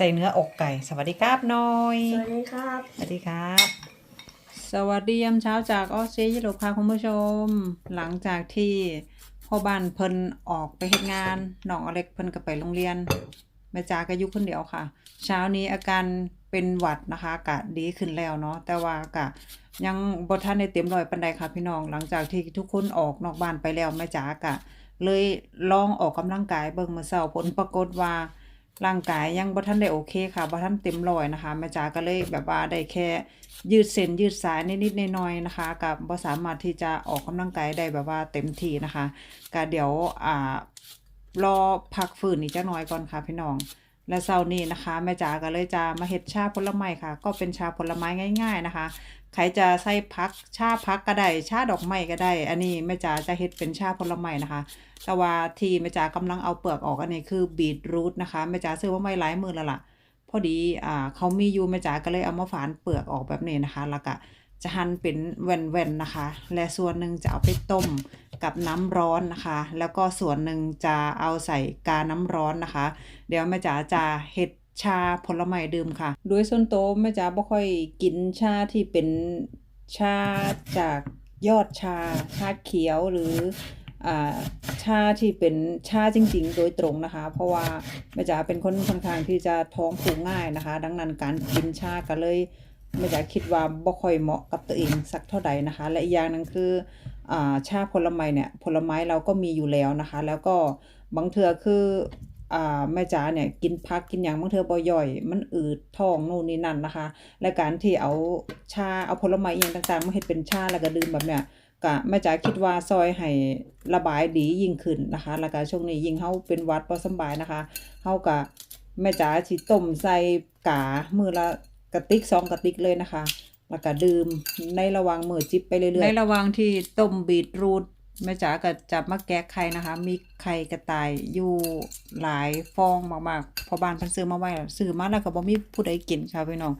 ใส่เนื้ออกไก่ สวัสดีครับน้อยสวัสดีครับ สวัสดีครับ สวัสดียามเช้าจากออสเตรเลียค่ะคุณผู้ชม หลังจากที่พ่อบ้านเพิ่นออกไปเฮ็ดงานน้องอเล็กเพิ่นก็ไปโรงเรียนแม่จ๋าก็อยู่คนเดียวค่ะ เช้านี้อาการเป็นหวัดนะคะกะดีขึ้นแล้วเนาะแต่ว่ากะยังบ่ทันได้เต็มร้อยปานใดค่ะพี่น้องหลังจากที่ทุกคนออกนอกบ้านไปแล้วแม่จ๋ากะ เลยลองออกกำลังกายเบิ่งมื้อเช้าผลปรากฏว่า ร่างกายยังบ่ทันได้โอเคค่ะบ่ทันเต็มร้อยนะคะแม่จ๋าก็เลยแบบว่าได้แค่ยืดเส้นยืดสายนิดๆหน่อยๆนะคะกับบ่สามารถที่จะออกกำลังกายได้แบบว่าเต็มที่นะคะก็เดี๋ยวอ่ารอพักฟื้นอีกจักหน่อยก่อนค่ะพี่น้องและเช้านี้นะคะแม่จ๋าก็เลยจะมาเฮ็ดชาผลไม้ค่ะ ก็เป็นชาผลไม้ง่าย ๆนะคะ ใครจะใส่พักชาพักก็ได้ชาดอกไม้ก็ได้ อันนี้แม่จ๋าจะเฮ็ดเป็นชาผลไม้นะคะ แต่ว่าที่แม่จ๋ากำลังเอาเปลือกออกอันนี้คือบีทรูทนะคะแม่จ๋าซื้อมาไม่หลายมือแล้วล่ะ พอดีอ่าเขามีอยู่แม่จ๋าก็เลยเอามาฝานเปลือกออกแบบนี้นะคะแล้วก็จะหั่นเป็นแว่นๆนะคะ และส่วนหนึ่งจะเอาไปต้มกับน้ำร้อนนะคะ แล้วก็ส่วนหนึ่งจะเอาใส่กาน้ำร้อนนะคะ เดี๋ยวแม่จ๋าจะเฮ็ด ชาผลไม้ดื่มค่ะ โดยส่วนตัวแม่จ๋าบ่ค่อยกินชาที่เป็นชาจากยอดชา ชาเขียวหรืออ่าชาที่เป็นชาจริง ๆ โดยตรงนะคะ เพราะว่าแม่จ๋าเป็นคนค่อนข้างที่จะท้องผูกง่ายนะคะ ดังนั้นการกินชาก็เลยแม่จ๋าคิดว่าบ่ค่อยเหมาะกับตัวเองสักเท่าใดนะคะ และอีกอย่างหนึงคืออ่าชาผลไม้เนี่ยผลไม้เราก็มีอยู่แล้วนะคะ แล้วก็บางเทื่อคือ อ่าแม่จ๋าเนี่ยกินผักกินหยังบางเทื่อบ่ย่อย มันอืดท้องนู่นนี่นั่นนะคะ และการที่เอาชาเอาผลไม้อย่างต่างๆมาเฮ็ดเป็นชาแล้วก็ดื่มแบบเนี้ยก็แม่จ๋าคิดว่าซอยให้ระบายดียิ่งขึ้นนะคะ แล้วก็ช่วงนี้ยิ่งเฮาเป็นวัดบ่สบายนะคะเฮาก็แม่จ๋าสิต้มใส่กามือละกระติกสองกระติกเลยนะคะ แล้วก็ดื่มในระหว่างมือจิบไปเรื่อยๆในระหว่างที่ต้มบีทรูท แม่จ๋าก็จะมาแกะไข่นะคะ มีไข่กระต่ายอยู่หลายฟองมากๆพอบ้านเพิ่นซื้อมาไว้ซื้อมาแล้วก็บ่มีผู้ใดกินค่ะพี่น้อง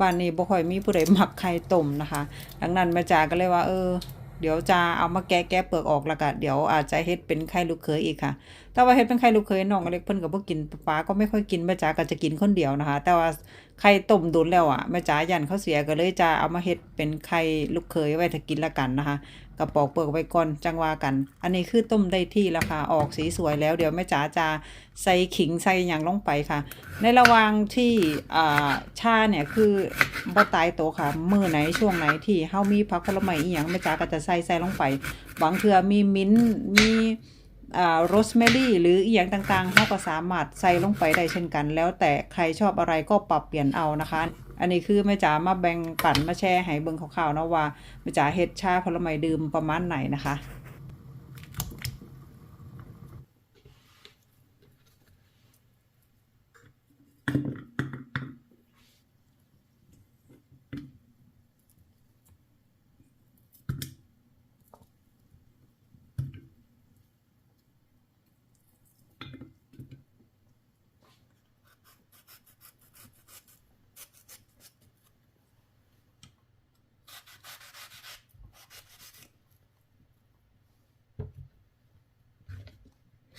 บ้านนี้บ่ค่อยมีผู้ใดหมักไข่ต้มนะคะ ดังนั้นแม่จ๋าก็เลยว่าเออเดี๋ยวจะเอามาแกะแกะเปลือกออกแล้วก็เดี๋ยวอาจจะเฮ็ดเป็นไข่ลูกเขยอีกค่ะ แต่ว่าเฮ็ดเป็นไข่ลูกเขยน้องเล็กเพิ่นก็บ่กินป๊าก็ไม่ค่อยกินแม่จ๋าก็จะกินคนเดียวนะคะ แต่ว่าไข่ต้มโดนแล้วอะแม่จ๋ายันเขาเสียก็เลยจะเอามาเฮ็ดเป็นไข่ลูกเขยไว้ถ้ากินละกันนะคะ กระปอกเปลือกไว้ก่อนจังว่ากัน อันนี้คือต้มได้ที่แล้วค่ะ ออกสีสวยแล้วเดี๋ยวแม่จ๋าจะใส่ขิงใส่อย่างลงไปค่ะ ในระหว่างที่ชาเนี่ยคือบ่ตายโตค่ะ มือไหนช่วงไหนที่เฮามีผักผลไม้อีหยังแม่จ๋าก็จะใส่ใส่ลงไปบางเทื่อมีมิ้นมีโรสแมรี่หรืออีหยังต่างๆเฮาก็สามารถใส่ลงไปได้เช่นกัน แล้วแต่ใครชอบอะไรก็ปรับเปลี่ยนเอานะคะ อันนี้คือแม่จ๋ามาแบ่งปันมาแชร์ให้เบิ่งข่าวๆเนาะว่าแม่จ๋าเฮ็ดชาผลไม้ดื่มประมาณไหนนะคะ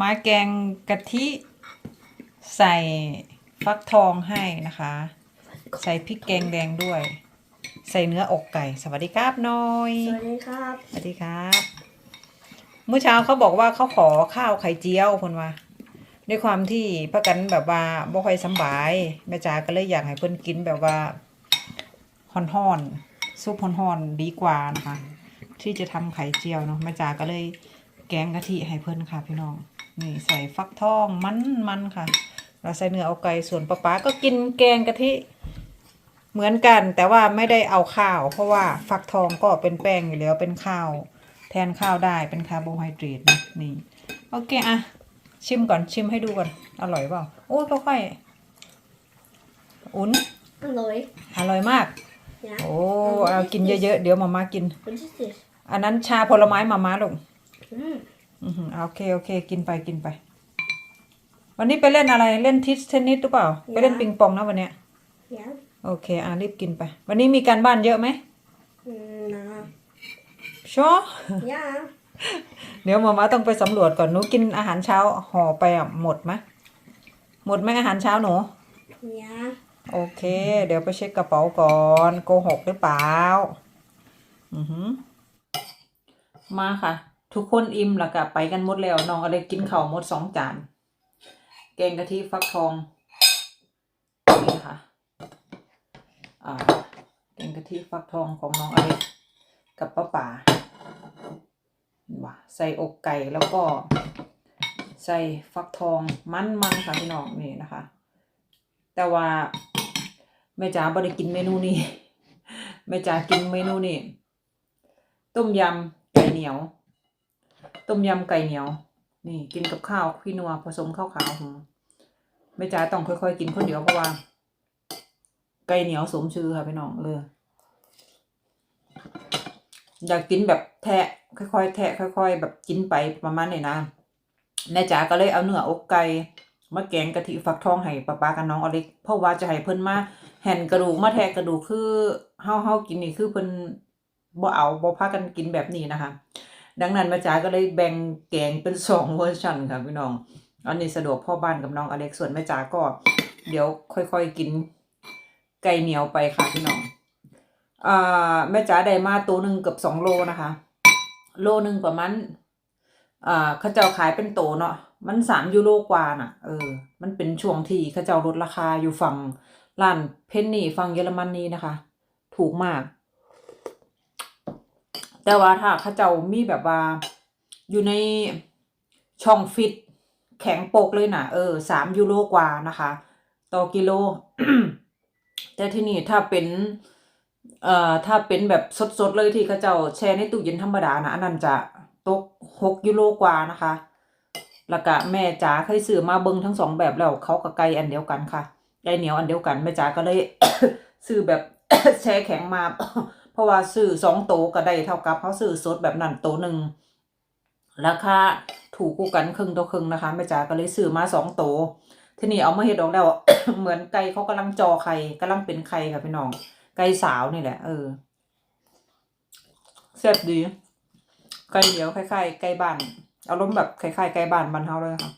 มาแกงกะทิใส่ฟักทองให้นะคะ ใส่พริกแกงแดงด้วย ใส่เนื้ออกไก่ สวัสดีครับน้อย สวัสดีครับ สวัสดีครับ เมื่อเช้าเขาบอกว่าเขาขอข้าวไข่เจียวคนว่าด้วยความที่ประกันแบบว่าบ่ค่อยสำบายแม่จ๋าก็เลยอยากให้เพิ่นกินแบบว่าห่อนๆซุปห่อนๆดีกว่านะคะ ที่จะทำไข่เจียวเนาะแม่จ๋าก็เลยแกงกะทิให้เพิ่นค่ะพี่น้อง นี่ใส่ฟักทองมันมันๆค่ะ เราใส่เนื้อเอาไก่ส่วนป้าป๊าก็กินแกงกะทิเหมือนกัน แต่ว่าไม่ได้เอาข้าว เพราะว่าฟักทองก็เป็นแป้งอยู่แล้วเป็นข้าว แทนข้าวได้เป็นคาร์โบไฮเดรตนะนี่โอเคอะชิมก่อนชิมให้ดูก่อน อร่อยเปล่าโอ้ยค่อยๆอุ่นอร่อยอร่อยมากนะโอ้เอากินเยอะๆเดี๋ยวมาม่ากิน What is this อันนั้นชาผลไม้มาม่าลง อืมอือหือเอาโอเคโอเค กินไปกินไป วันนี้ไปเล่นอะไรเล่นทิสเทนนิสหรือเปล่า ไปเล่นปิงปองนะวันเนี้ย yeah โอเค อะรีบกินไป วันนี้มีการบ้านเยอะไหมอืมนะชัว yeah เดี๋ยวมาม่าต้องไปสำรวจก่อนหนูกินอาหารเช้าห่อไปอะหมดไหมหมดไหมอาหารเช้าหนู yeah โอเค เดี๋ยวไปเช็คกระเป๋าก่อนโกหกหรือเปล่าอือหือมาค่ะ ทุกคนอิ่มแล้วก็ไปกันหมดแล้วน้องอะไรกินข้าวหมดสองจาน แกงกะทิฟักทองนี่ค่ะอ่าแกงกะทิฟักทองของน้องอเล็กกับป้าป่าว่าใส่อกไก่แล้วก็ ใส่ฟักทองมันมันๆค่ะพี่น้องนี่นะคะ แต่ว่าแม่จ๋าบ่ได้กินเมนูนี้แม่จ๋ากินเมนูนี้ต้มยำไก่เหนียว ต้มยำไก่เหนียว นี่กินกับข้าวขี้นัวผสมข้าวขาวหืมแม่จ๋าต้องค่อยๆกินคนเดียวเพราะว่า ไก่เหนียวสมชื่อค่ะพี่น้องเอออยากกินแบบแทะค่อยๆ แทะค่อย ๆ แบบกินไปประมาณนี้นะแม่จ๋าก็เลยเอาเนื้ออกไก่มาแกงกะทิฟักทองให้ป้าป้ากับน้องอเล็กเพราะว่าจะให้เพิ่นมาแห่นกระดูกมาแทะกระดูกคือเฮาเฮากินนี่คือเพิ่นบ่เอาบ่พากันกินแบบนี้นะคะ ดังนั้นแม่จ๋าก็เลยแบ่งแกงเป็นสองเวอร์ชันค่ะพี่น้อง อันนี้สะดวกพ่อบ้านกับน้องอเล็กส่วนแม่จ๋าก็ เดี๋ยวค่อยๆกินไก่เหนียวไปค่ะพี่น้องอ่าแม่จ๋าได้มาตัวหนึ่งเกือบสองโลนะคะ โลหนึ่งประมาณอ่าเขาเจ้าขายเป็นโตเนาะมันสามยูโรกว่าน่ะ เออ มันเป็นช่วงที่เขาเจ้าลดราคาอยู่ฝั่งร้านเพนนีฝั่งเยอรมนีนะคะ ถูกมาก แต่ว่าถ้าเขาเจ้ามีแบบว่า อยู่ในช่องฟิต แข็งโปกเลยนะเออสามยูโรกว่านะคะ ต่อกิโล แต่ที่นี่ถ้าเป็น เอ่อถ้าเป็นแบบสดๆเลยที่เขาเจ้าแช่ในตู้เย็นธรรมดานะอันนั้นจะตกหกยูโรกว่านะคะแล้วก็แม่จ๋าเคยซื้อมาเบิ่งทั้งสองแบบแล้วเขากับไก่อันเดียวกันค่ะไก่เหนียวอันเดียวกันแม่จ๋าก็เลยซื้อแบบแช่แข็งมา ราะว่าซื้อสองโตก็ได้เท่ากับเขาซื้อสดแบบนั้นโตหนึ่งราคาถูกกูกันครึ่งต่อครึ่งนะคะแม่จ๋าก็เลยซื้อมาสองโตทีนี้เอามาเฮ็ดออกแล้ว เหมือนไก่เขากำลังจอไข่กำลังเป็นไข่ค่ะพี่น้อง ไก่สาวนี่แหละ เออแซ่บดีไก่เหนียวคล้ายๆไก่บ้านอารมณ์แบบคล้ายๆไก่บ้านบ้านเฮาเลยค่ะ